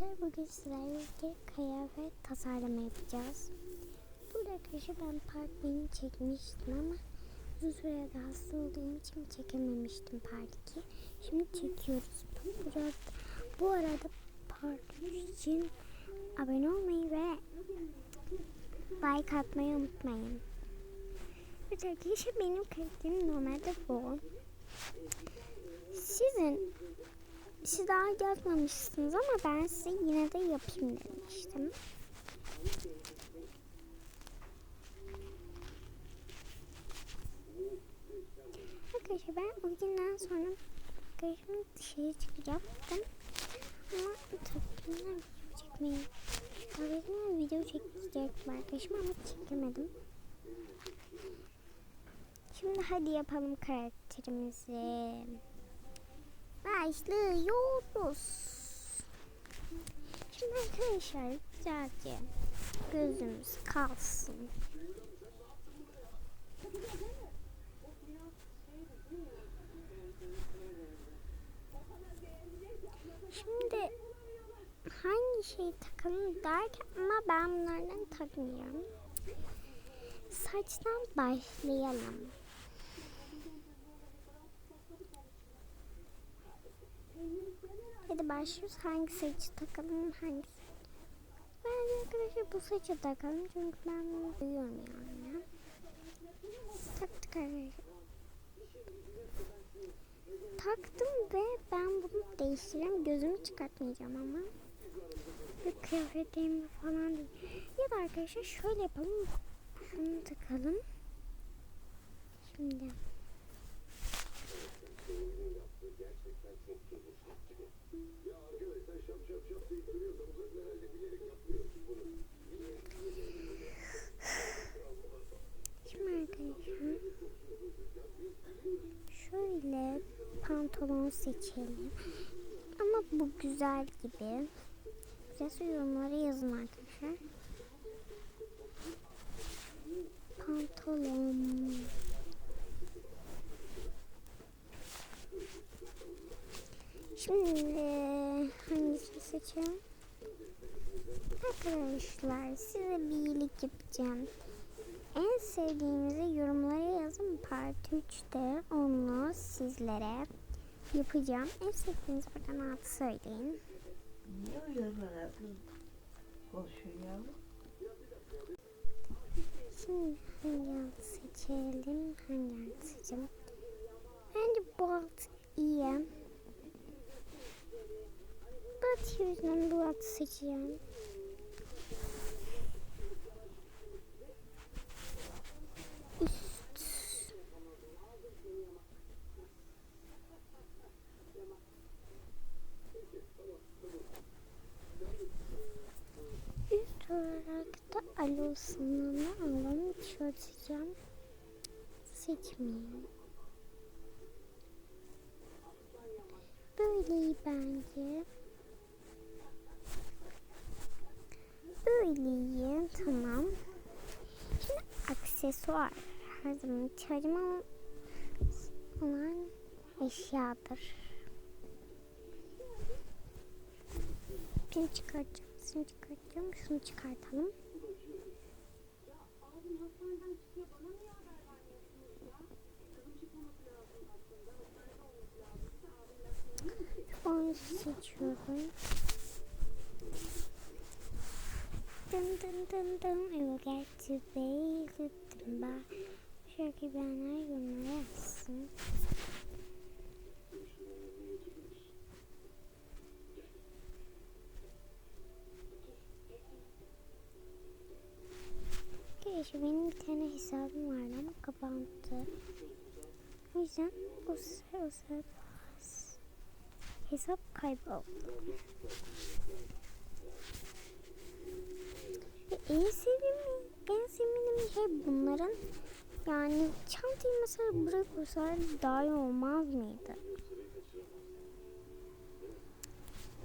arkadaşlar bugün sizlerle birlikte kıyafet tasarlama yapacağız. Burada arkadaşlar ben part 1'ini çekmiştim ama uzun sürede hasta olduğum için çekememiştim part 2. Şimdi çekiyoruz. Burada, bu arada part 3 için abone olmayı ve like atmayı unutmayın. Evet arkadaşlar benim karakterim normalde bu. Sizin siz daha yapmamışsınız ama ben size yine de yapayım demiştim. Arkadaşlar ben o günden sonra arkadaşımla dışarı çıkacaktım. Ama takımlar video çekmeyi Arkadaşımla video çekecektim arkadaşım ama çekemedim. Şimdi hadi yapalım karakterimizi. Başlıyoruz. Şimdi arkadaşlar güzelce gözümüz kalsın. Şimdi hangi şeyi takalım derken ama ben bunlardan takmıyorum. Saçtan başlayalım. Hadi başlıyoruz. Hangi saçı takalım? Hangisi? Bence arkadaşlar bu saçı takalım. Çünkü ben duyuyorum yani. Taktık arkadaşlar. Taktım ve ben bunu değiştireceğim. Gözümü çıkartmayacağım ama. Ve kıyafetlerimi falan değil. Ya da arkadaşlar şöyle yapalım. Şunu takalım. Şimdi. Şimdi şöyle pantolon seçelim. Ama bu güzel gibi. Güzelse yorumlara yazın arkadaşlar. Pantolon. Şimdi seçelim? Arkadaşlar size bir iyilik yapacağım. En sevdiğinizi yorumlara yazın. Part 3'te onu sizlere yapacağım. En sevdiğiniz buradan altı söyleyin. Niye konuşuyor ya? Şimdi hangi altı seçelim? Hangi altı seçelim? Bence bu altı iyi. Bat yüzünden bu altı seçeceğim. Üst. Üst olarak da alo alalım. Tişört seçeceğim. Seçmeyeyim. Böyle iyi bence. Böyle iyi. Tamam. Şimdi aksesuar. Her zaman ihtiyacım olan eşyadır. Pin çıkartacağım. Şunu çıkartacağım. Şunu çıkartalım. Onu seçiyorum. Dın dın dın dın. Will get to be good by. Şarkı beğenler yorumlara yazsın. Arkadaşlar benim bir tane hesabım vardı ama kapandı. O yüzden o, se- o se- hesap kayboldu. En sevdiğim, en sevdiğim şey bunların yani çantayı mesela koysalar daha iyi olmaz mıydı?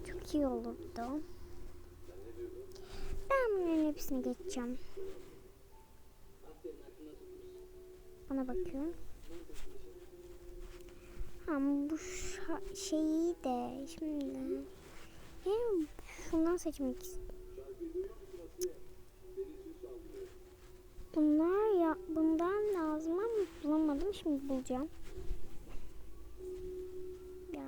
Çok iyi olurdu. Ben bunların hepsini geçeceğim. Bana bakıyorum. Ama bu şeyi de şimdi hem şu bundan seçmek istiyorum. Bunlar ya bundan lazım ama bulamadım. Şimdi bulacağım. Ya.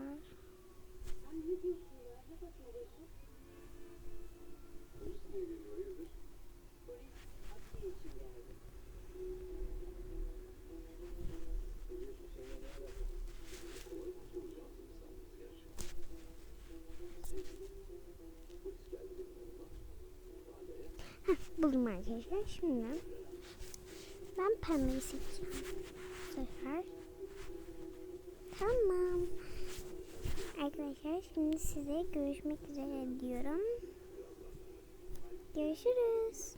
Heh, buldum arkadaşlar. Şimdi ben pembeyi seçeceğim. Bu sefer. Tamam. Arkadaşlar şimdi size görüşmek üzere diyorum. Görüşürüz.